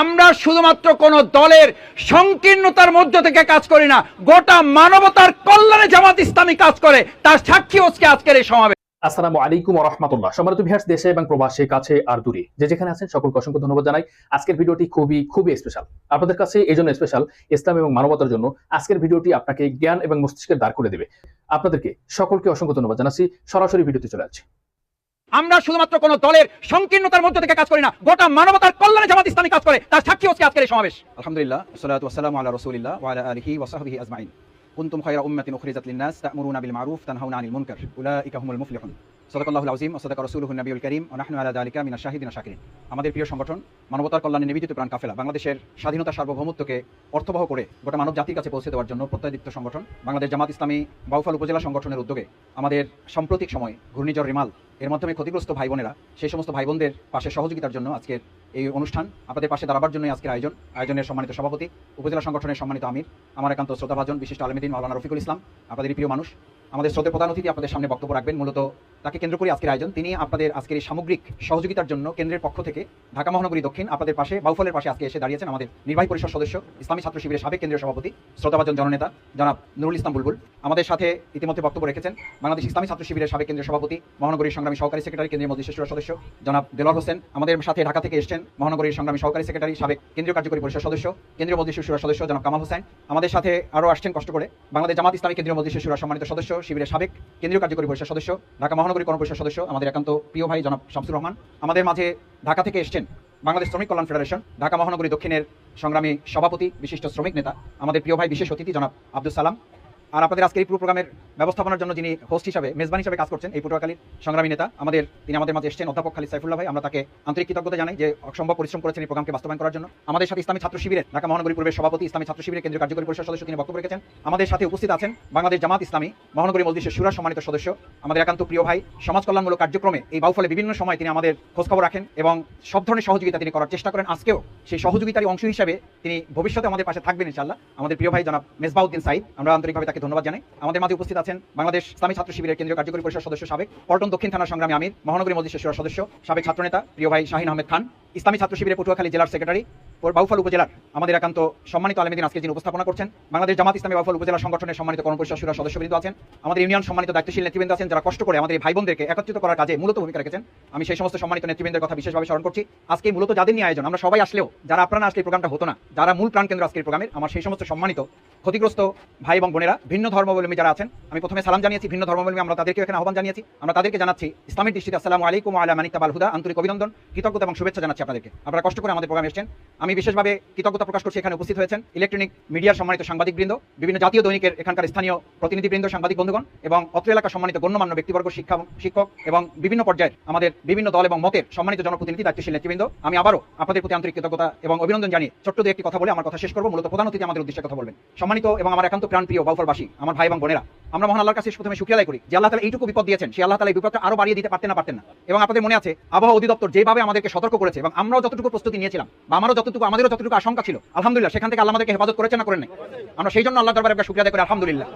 আমরা শুধুমাত্র কোন দলের সংকীর্ণতার মধ্য থেকে কাজ করি না, গোটা মানবতার কল্যাণে জামাত ইসলামী কাজ করে, তার সাক্ষী হচ্ছে আজকের এই সমাবেশ। আসসালামু আলাইকুম রহমতুল্লাহ। দেশে এবং প্রবাসে কাছে আর দূরে, যে যেখানে আছেন, সকলকে অসংখ্য ধন্যবাদ জানাই। আজকের ভিডিওটি খুবই খুবই স্পেশাল আপনাদের কাছে এই জন্য স্পেশাল ইসলাম এবং মানবতার জন্য আজকের ভিডিওটি আপনাকে জ্ঞান এবং মস্তিষ্কের দাঁড় করে দেবে। আপনাদেরকে সকলকে অসংখ্য ধন্যবাদ জানাচ্ছি। সরাসরি ভিডিওতে চলে যাচ্ছে। আমরা শুধুমাত্র কোন দলের সংকীর্ণতার মধ্যে থেকে কাজ করি না, গোটা মানবতার কল্যাণে জামাত ইসলামী কাজ করে। তার সাক্ষী হচ্ছে আজকের সমাবেশ। আলহামদুলিল্লাহ সালাতু ওয়াসসালামু আলা রাসূলিল্লাহ ওয়া আলিহি ওয়া সাহবিহি আজমাইন। কুনতুম খায়রা উম্মাতিন উখরিজাত লিন-নাস তা'মুরুনা বিল মা'রুফ তানহাউনা আনিল মুনকার উলাইকা হুমুল মুফলিহুন। সাদাকাল্লাহুল আযীম ওয়া সাদাকা রাসূলুহুন নবিয়ুল কারীম ওয়া নাহনু আলা যালিকা মিনাশ শাহিদিন শাকিরিন। আমাদের প্রিয় সংগঠন, মানবতার কল্যাণে নিবেদিত প্রাণ কাফেলা, বাংলাদেশের স্বাধীনতা সার্বভৌমত্বকে অর্থবহ করে গোটা মানব জাতির কাছে পৌঁছে দেওয়ার জন্য প্রত্যয়দীপ্ত সংগঠন, বাংলাদেশ জামাত ইসলামী বাউফাল উপজেলা সংগঠনের উদ্যোগে আমাদের সাম্প্রতিক সময় ঘূর্ণিঝড় রিমাল এর মাধ্যমে ক্ষতিগ্রস্ত ভাই বোনেরা সেই সমস্ত ভাই বোনদের পাশে সহযোগিতার জন্য আজকের এই অনুষ্ঠান, আপনাদের পাশে দাঁড়াবার জন্যই আজকের আয়োজন। আয়োজনের সম্মানিত সভাপতি, উপজেলা সংগঠনের সম্মানিত আমির, আমার একান্ত শ্রদ্ধাভাজন বিশিষ্ট আলমদিন মাওলানা রফিকুল ইসলাম, আপনাদের প্রিয় মানুষ। আমাদের শ্রদ্ধের প্রধান অতিথি আপনাদের সামনে বক্তব্য রাখবেন, মূলত তাকে কেন্দ্র করে আজকের আয়োজন। তিনি আপনাদের আজকের এই সামগ্রিক সহযোগিতার জন্য কেন্দ্রের পক্ষ থেকে ঢাকা মহানগরী দক্ষিণ, আপনাদের পাশে বাউফলের পাশে আজকে এসে দাঁড়িয়েছেন আমাদের নির্বাহী পরিষদ সদস্য, ইসলামী ছাত্র শিবিরের সাবেক কেন্দ্রীয় সভাপতি, শ্রদ্ধাভাজন জননেতা, জনাব নুরুল ইসলাম বুলবুল। আমাদের সাথে ইতিমধ্যে বক্তব্য রেখেছেন বাংলাদেশ ইসলামী ছাত্র শিবিরের সাবেক কেন্দ্রীয় সভাপতি, মহানগরীর সংগ্রামী সহকারী সেক্রেটারি, কেন্দ্রীয় মজলিস সদস্য, জনাব দেলোয়ার হোসেন। আমাদের সাথে ঢাকা থেকে এসেছেন মহানগরীর সংগ্রামী সহকারী সেক্রেটারি, সাবেক কেন্দ্রীয় কার্যকরী পরিষদ সদস্য, কেন্দ্রীয় মজলিস শুরা সদস্য, জনাব কামাল হোসেন। আমাদের সাথে আরও আসছেন কষ্ট করে বাংলাদেশ জামাত ইসলামী কেন্দ্রীয় মজলিস শুরা সম্মানিত সদস্য, শিবিরের সাবেক কেন্দ্রীয় কার্যকরী পরিষদ সদস্য, ঢাকা মহানগরী কর্মপরিষদ সদস্য, আমাদের একান্ত প্রিয় ভাই জনাব শামসুর রহমান। আমাদের মাঝে ঢাকা থেকে এসেছেন বাংলাদেশ শ্রমিক কল্যাণ ফেডারেশন, ঢাকা মহানগরী দক্ষিণের সংগ্রামী সভাপতি, বিশিষ্ট শ্রমিক নেতা, আমাদের প্রিয় ভাই বিশেষ অতিথি জনাব আব্দুল সালাম। আর আপনাদের আজকের এই পুরো প্রোগ্রামের ব্যবস্থাপনার জন্য যিনি হোস্ট হিসাবে, মেজবান হিসাবে কাজ করছেন এই পটুয়াখালীর সংগ্রামী নেতা, আমাদের, তিনি আমাদের মাঝে এসেছেন অধ্যাপক খালিদ সাইফুল্লাহ ভাই। আমরা তাকে আন্তরিক কৃতজ্ঞতা জানাই যে অসম্ভব পরিশ্রম করেছেন এই প্রোগ্রামকে বাস্তবায়ন করার জন্য। আমাদের সাথে ইসলামী ছাত্র শিবিরের ঢাকা মহানগরী পূর্বের সভাপতি, ইসলামী ছাত্র শিবিরের কেন্দ্রীয় কার্যকরী পরিষদ সদস্য তিনি বক্তব্য রেখেছেন। আমাদের সাথে উপস্থিত আছেন বাংলাদেশ জামাত ইসলামী মহানগরী মজলিসের সুরা সম্মানিত সদস্য, আমাদের একান্ত প্রিয় ভাই সমাজ কল্যাণমূলক কার্যক্রমে এই বাউফলে বিভিন্ন সময় তিনি আমাদের খোঁজখবর রাখেন এবং সব ধরনের সহযোগিতা তিনি করার চেষ্টা করেন। আজকেও সেই সহযোগিতারই অংশ হিসেবে তিনি ভবিষ্যতে আমাদের পাশে থাকবেন ইনশাল্লাহ আমাদের প্রিয় ভাই জনাব মেজবাউদ্দিন সাইদ আমরা আন্তরিকভাবে তাকে ধন্যবাদ জানাই। আমাদের মাঝে উপস্থিত আছেন বাংলাদেশ ইসলামী ছাত্র শিবিরের কেন্দ্রীয় কার্যকরী পরিষদ সদস্য সাবেক পল্টন দক্ষিণ থানার সংগ্রামী আমির, মহানগরী মজলিসের সুরা সদস্য সাবেক ছাত্রনেতা, প্রিয় ভাই শাহিন আহমেদ খান। ইসলামী ছাত্র শিবিরের পটুয়াখালী জেলার সেক্রেটারি বাউফল উপজেলার আমাদের একান্ত সম্মানিত আলমদিন আজকে যিনি উপস্থাপনা করছেন। বাংলাদেশ জামাত ইসলামী বাউফল উপজেলা সংগঠনের সম্মানিত কর্মপরিষদ সুরা সদস্যবৃন্দ আছেন। আমাদের ইউনিয়ন সম্মানিত দায়িত্বশীল নেতৃবৃন্দ আছেন যারা কষ্ট করে আমাদের ভাই বোনদেরকে একত্রিত করার কাজে মূলত ভূমিকা রেখেছেন। আমি সেই সমস্ত সম্মানিত নেতৃবৃন্দের কথা বিশেষভাবে স্মরণ করছি। আজকে মূলত যাদের নিয়ে আয়োজন, আমরা সবাই আসলেও, যারা আপনারা আজকে প্রোগ্রামটা হতো না, যারা মূল প্রাণকেন্দ্র আজকের প্রোগ্রামের, আমার সেই সমস্ত সম্মানিত, ক্ষতিগ্রস্ত ভাই এবং বোনেরা, ভিন্ন ধর্মাবলম্বী যারা আছেন, আমি প্রথমে সালাম জানিয়েছি, ভিন্ন ধর্মাবলম্বী, আমরা তাদেরকে এখানে আহ্বান জানিয়েছি। আমরা তাদেরকে জানাচ্ছি, ইসলামের দৃষ্টিতে আসসালামু আলাইকুম আলা মানিকতাবাল হুদা, আন্তরিক অভিনন্দন, কৃতজ্ঞতা এবং শুভেচ্ছা জানাচ্ছি আপনাদেরকে। আপনারা কষ্ট করে আমাদের প্রোগ্রামে এসেছেন। আমি বিশেষভাবে কৃতজ্ঞতা প্রকাশ করছি এখানে উপস্থিত হয়েছেন ইলেকট্রনিক মিডিয়ার সম্মানিত সাংবাদিকবৃন্দ, বিভিন্ন জাতীয় দৈনিকের এখানকার স্থানীয় প্রতিনিধিবৃন্দ, সাংবাদিক বন্ধুগণ এবং অত্র এলাকার সম্মানিত গণ্যমান্য ব্যক্তিবর্গ, শিক্ষা শিক্ষক এবং বিভিন্ন পর্যায়ের আমাদের বিভিন্ন দল এবং মতের সম্মানিত জনপ্রতিনিধি, দায়িত্বশীল নেতৃবৃন্দ। আমি আবারও আপনাদের প্রতি আন্তরিক কৃতজ্ঞতা এবং অভিনন্দন জানিয়ে ছোট্ট দু একটি কথা বলে আমার কথা শেষ করব। মূলত প্রধান অতিথি আমাদের উদ্দেশ্যে কথা বলবেন। সম্মানিত এবং আমার একান্ত প্রাণপ্রিয় বাউফলবাসী, আমার ভাই এবং বোনেরা, আমরা মহান আল্লাহর কাছে প্রথমে শুক্রিয়া করি যে আল্লাহ তালা এইটুকু বিপদ দিয়েছেন, সে আল্লাহ তালা এই বিপদটা আরও বাড়িয়ে দিতে পারতেন না পারতেন না। এবং আপনাদের মনে আছে, আবহাওয়া অধিদপ্তর যেভাবে আমাদেরকে সতর্ক করেছে এবং আমরাও যতটুকু প্রস্তুতি নিয়েছিলাম, বা আমারও যতটুকু, আমাদেরও যতটুকু আশঙ্কা ছিল, আলহামদুলিল্লাহ, সেখান থেকে আল্লাহ আমাদেরকে হেফাজত করেছেন না করেন আমরা সেই জন্য আল্লাহ দরবারে শুক্রিয়া করি, আলহামদুলিল্লাহ।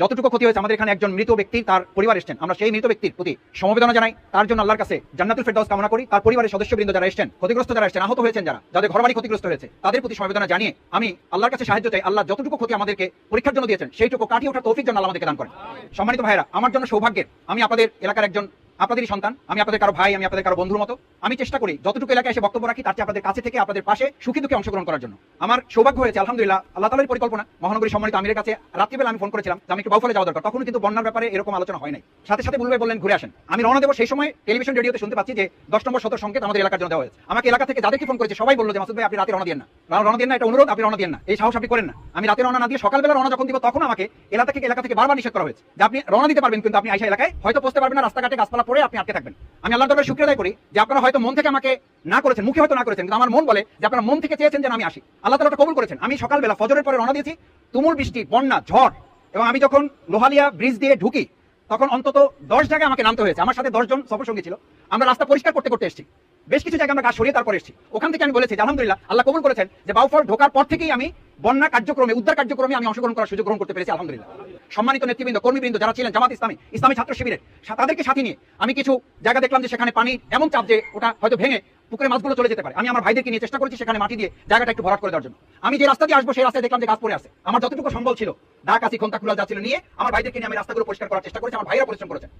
যতটুকু ক্ষতি হয়েছে, আমাদের এখানে একজন মৃত ব্যক্তি, তার পরিবার এসেছেন। আমরা সেই মৃত ব্যক্তির প্রতি সমবেদনা জানাই, তার জন্য আল্লাহর কাছে জান্নাতুল ফেরদাউস কামনা করি, তার পরিবারের সদস্যবৃন্দ যারা এসেছেন, ক্ষতিগ্রস্ত যারা এসেছেন, আহত হয়েছেন যারা, যাদের ঘরবাড়ি ক্ষতিগ্রস্ত হয়েছে, তাদের প্রতি সমবেদনা জানিয়ে আমি আল্লাহর কাছে সাহায্য চাই, আল্লাহ যতটুকু ক্ষতি আমাদেরকে পরীক্ষার জন্য দিয়েছেন, সেইটুকু কাটিয়ে ওঠার তৌফিক জন্য আল্লাহ আমাদেরকে দান করেন। সম্মানিত ভাইরা আমার জন্য সৌভাগ্যের, আমি আপনাদের এলাকার একজন আপনাদেরই সন্তান, আমি আপনাদের কারও ভাই, আমি আপনাদের কারও বন্ধুর মতো। আমি চেষ্টা করি যতটুকু এলাকায় এসে বক্তব্য রাখি, তার চেয়ে আপনাদের কাছে থেকে, আপনাদের পাশে সুখী দুঃখে অংশগ্রহণ করার জন্য। আমার সৌভাগ্য হয়েছে, আলহামদুলিল্লাহ, আল্লাহ তালের পরিকল্পনা, মহানগরী সম্মানিত আমিরের কাছে রাত্রিবেলা আমি ফোন করেছিলাম যে আমি একটু বাউফলে যাওয়া দরকার। তখন কিন্তু বন্যার ব্যাপারে এরকম আলোচনা হয় নাই। সাথে সাথে বলবে বললেন, ঘুরে আসেন। আমি রওনা দেবো সেই সময় টেলিভিশন, রেডিওতে শুনতে পাচ্ছি যে দশ নম্বর সতর সংকেত আমাদের এলাকার জন্য দেওয়া হয়েছে। আমাকে এলাকা থেকে যাদেরকে ফোন করেছে, সবাই বলল যে, মাসুদ ভাই, আপনি রাতে রওনা দিয়ে না। রওনা দিয়ে না এটা অনুরোধ, আপনি রওনা দিয়ে না। এই সাহস আপনি করেন না। আমি রাতে রওনা না দিয়ে সকালবেলা রওনা যখন দিব, তখন আমাকে এলাকা থেকে এলাকা থেকে বারবার নিষেধ করা হয়েছে যে আপনি রওনা দিতে পারবেন, কিন্তু আপনি আইসা এলাকায় হয়তো পৌঁছতে পারবেন না, রাস্তাঘাটে গাছপালা পড়ে আপনি আটকে থাকবেন। আমি আল্লাহ দরবারে শুক্রিয়া আদায় করি যে আপনারা হয়তো মন থেকে আমাকে না করেছেন, মুখে হয়তো না করেছেন, কিন্তু আমার মন বলে যে আপনারা মন থেকে চেয়েছেন যে আমি আসি। আল্লাহ তালা কবুল করেছেন। আমি সকালবেলা ফজরের পরে রওনা দিয়েছি, তুমুল বৃষ্টি, বন্যা, ঝড়, এবং আমি যখন লোহালিয়া ব্রিজ দিয়ে ঢুকি, তখন অন্তত দশ জায়গায় আমাকে নামতে হয়েছে। আমার সাথে দশজন সফর সঙ্গী ছিল। আমরা রাস্তা পরিষ্কার করতে করতে এসেছি। বেশ কিছু জায়গায় আমরা গাছ সরিয়ে তারপর এসেছি। ওখান থেকে আমি বলেছি আলহামদুলিল্লাহ, আল্লাহ কবুল করেছেন যে, বাউফল ঢোকার পর থেকেই আমি বন্যা কার্যক্রমে, উদ্ধার কার্যক্রমে আমি অংশগ্রহণ করার সুযোগ গ্রহণ করতে পেরেছি, আলহামদুলিল্লাহ। সম্মানিত নেতৃবৃন্দ, কর্মীবৃন্দ যারা ছিলেন, জামাত ইসলামী ইসলামী ছাত্র শিবিরের তাদেরকে সাথে নিয়ে আমি কিছু জায়গা দেখলাম যে সেখানে পানি এমন চাপ যে ওটা হয়তো ভেঙে পুকুরে মাছগুলো চলে যেতে পারে। আমি আমার ভাইদেরকে নিয়ে চেষ্টা করেছি সেখানে মাটি দিয়ে জায়গাটা একটু ভরাট করে দেওয়ার জন্য। আমি যে রাস্তা দিয়ে আসব সেই রাস্তায় দেখলাম যে গাছ পড়ে আছে। আমার যতটুকু সম্ভব ছিল দা কাশি খন্তা খুলা যাচ্ছিল, নিয়ে আমার ভাইদেরকে নিয়ে আমি রাস্তাগুলো পরিষ্কার করার চেষ্টা করেছি, আমার ভাইরা পরিশ্রম করেছেন।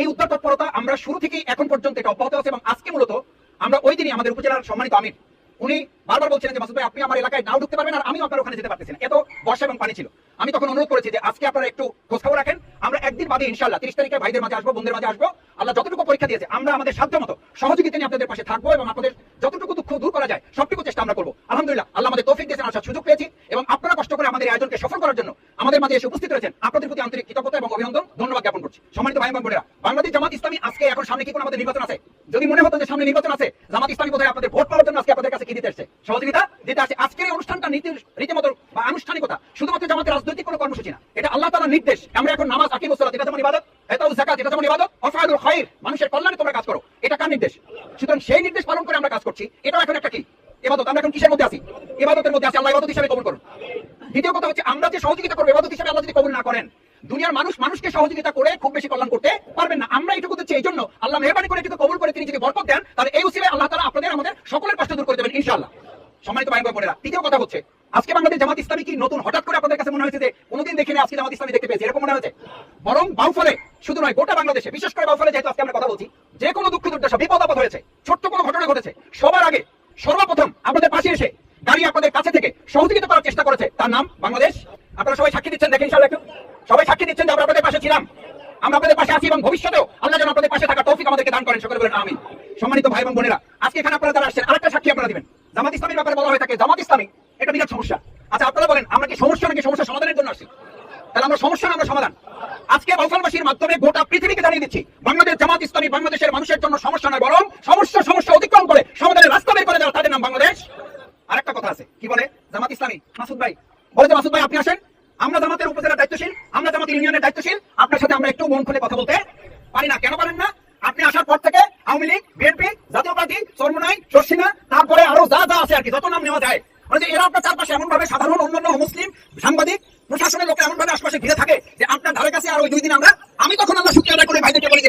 এই উত্তর তৎপরতা আমরা শুরু থেকেই এখন পর্যন্ত এটা অব্যাহত আছে এবং আজকে মূলত আমরা ওই দিনই আমাদের উপজেলার সম্মানিত আমির উনি বারবার বলছিলেন যে, মাসুদ ভাই, আপনি আমার এলাকায় নাও ঢুকতে পারবেন আর আমিও আপনার ওখানে যেতে পারতেছি না। এত বর্ষা এবং পানি ছিল। আমি তখন অনুরোধ করেছি যে, আজকে আপনারা একটু খোঁজখবর রাখেন। আমরা একদিন বাদে ইনশাল্লাহ তিরিশ তারিখে ভাইদের মাঝে আসব বন্ধুদের মাঝে আসব। আল্লাহ যতটুকু পরীক্ষা দিয়েছে, আমরা আমাদের সাধ্য মতো সহযোগিতা নিয়ে আপনাদের পাশে থাকব এবং আপনাদের যতটুকু দুঃখ দূর করা যায়, সবটুকু চেষ্টা আমরা করব। আলহামদুলিল্লাহ, আল্লাহ আমাদের তৌফিক দিয়েছেন আসার সুযোগ পেয়েছি এবং আপনারা কষ্ট করে আমাদের আয়োজনকে সফল করার জন্য আমাদের মাঝে এসে উপস্থিত রয়েছেন। আপনাদের প্রতি আন্তরিক কৃতজ্ঞতা এবং অভিনন্দন, ধন্যবাদ জ্ঞাপন করছি। সম্মানিত ভাই বোনেরা, বাংলাদেশ জামাত ইসলামী আজকে এখন সামনে কি কোনো আমাদের নির্বাচন আছে? যদি মনে হতো যে সামনে নির্বাচন আছে জামাত ইসলামী বোধহয় আপনাদের ভোট পাওয়ার জন্য আজকে আপনাদের কাছে কি দিতে এসেছে সহযোগিতা? দিতে আসছে আজকের এই অনুষ্ঠানটা নীতি রীতিমতো বা আনুষ্ঠানিকতা। শুধুমাত্র জামাতের রাজনৈতিক কোনো কর্মসূচি না। এটা আল্লাহ তালা নির্দেশ। আমরা এখন নামাজ, আকিম সালাত, এটা যেমন ইবাদত, এটাও যাকাত, এটা যেমন ইবাদত অফায়ুল খায়র মানুষের কল্যাণে তোমরা কাজ করো। এটা কার নির্দেশ? সুতরাং সেই নির্দেশ পালন করে আমরা কাজ করছি। এটাও এখন একটা কি? ইবাদত। আমরা এখন কিসের মধ্যে আছি? ইবাদতের মধ্যে আছি। আল্লাহ ইবাদত হিসেবে কবুল করুন। দ্বিতীয় কথা হচ্ছে, আমরা যে সহযোগিতা করব, ইবাদত হিসেবে আল্লাহ যদি কবুল না করেন দুনিয়ার মানুষ মানুষকে সহযোগিতা করে খুব বেশি কল্যাণ করতে পারবেন না। আমরা এটুকু দিচ্ছি এই জন্য আল্লাহ মেহরবানি করে এটুকু কবুল করে তিনি যদি বরকত দেন, তাহলে এই উসিলে আল্লাহ তাআলা আপনাদের, আমাদের সকলের কষ্ট দূর করে দেবেন, ইনশাআল্লাহ। সম্মানিত ভাই বোনেরা, তৃতীয় কথা হচ্ছে, আজকে বাংলাদেশ জামাত ইসলামী কি নতুন? হঠাৎ করে আপনাদের কাছে মনে হয়েছে যে কোনোদিন দেখিনি আজকে জামাত ইসলামী দেখতে পেয়েছি, এরকম মনে হয়েছে? বরং বাউফলে শুধু নয়, গোটা বাংলাদেশে, বিশেষ করে বাউফলে যেহেতু আজকে আমরা কথা বলছি, যে কোনো দুঃখ দুর্দশা, বিপদ আপদ হয়েছে, ছোট্ট কোনো ঘটনা ঘটেছে, সবার আগে সর্বপ্রথম আপনাদের পাশে এসে দাঁড়িয়ে আপনাদের কাছে থেকে সহযোগিতা করার চেষ্টা করেছে, তার নাম বাংলাদেশ। আপনারা সবাই সাক্ষী দিচ্ছেন, দেখেন একটু। সবাই সাক্ষী দিচ্ছেন যে আমরা আপনাদের পাশে ছিলাম। আমরা আপনাদের পাশে আছি এবং ভবিষ্যতেও আল্লাহ যেন আপনাদের পাশে থাকা তৌফিক আমাদেরকে দান করেন। সকলে বলেন আমিন। সম্মানিত ভাই এবং বোনেরা, আজকে এখানে আপনারা যারা আসছেন, আরেকটা সাক্ষী আপনারা দিবেন। জামাত ইসলামের ব্যাপারে বলা হয়ে থাকে, জামাত ইসলামী, এটা বিরাট সমস্যা। আচ্ছা আপনারা বলেন, আমরা কি সমস্যা নাকি সমস্যা সমাধানের জন্য আসছি? তাহলে আমরা সমস্যা আমরা সমাধান। আজকে বাউফলবাসীর মাধ্যমে গোটা পৃথিবীকে জানিয়ে দিচ্ছি, বাংলাদেশ জামাত ইসলামী বাংলাদেশের মানুষের জন্য সমস্যা নয়, বরং সমস্যা সমস্যা অতিক্রম করে সমাধানের রাস্তা বের করে দেওয়া তাদের নাম বাংলাদেশ। আরেকটা কথা আছে, কি বলে? জামাত ইসলামী, মাসুদ ভাই। বলে যে, মাসুদ ভাই, আপনি আসেন? আমরা জামাতের উপজেলার দায়িত্বশীল, আমরা জামাতের ইউনিয়নের দায়িত্বশীল। আপনার সাথে আমরা একটু মন খুলে কথা বলতে পারি না। কেন পারেন না? আপনি আসার পর থেকে আওয়ামী লীগ, বিএনপি, জাতীয় পার্টি চর্মনাই শর্ষিনা, তারপরে আরও যা যা আছে আর কি, যত নাম নেওয়া যায়। মানে যে এরা আপনার চারপাশে এমন ভাবে সাধারণ অন্যান্য মুসলিম সাংবাদিক, প্রশাসনের লোক এমন ভাবে আশপাশে ঘিরে থাকে যে আপনার ধারে কাছে আর ওই দুই দিন আমরা আমি তখন আল্লাহ সুখী আদায় করে, ভাইদেরকে বলেছি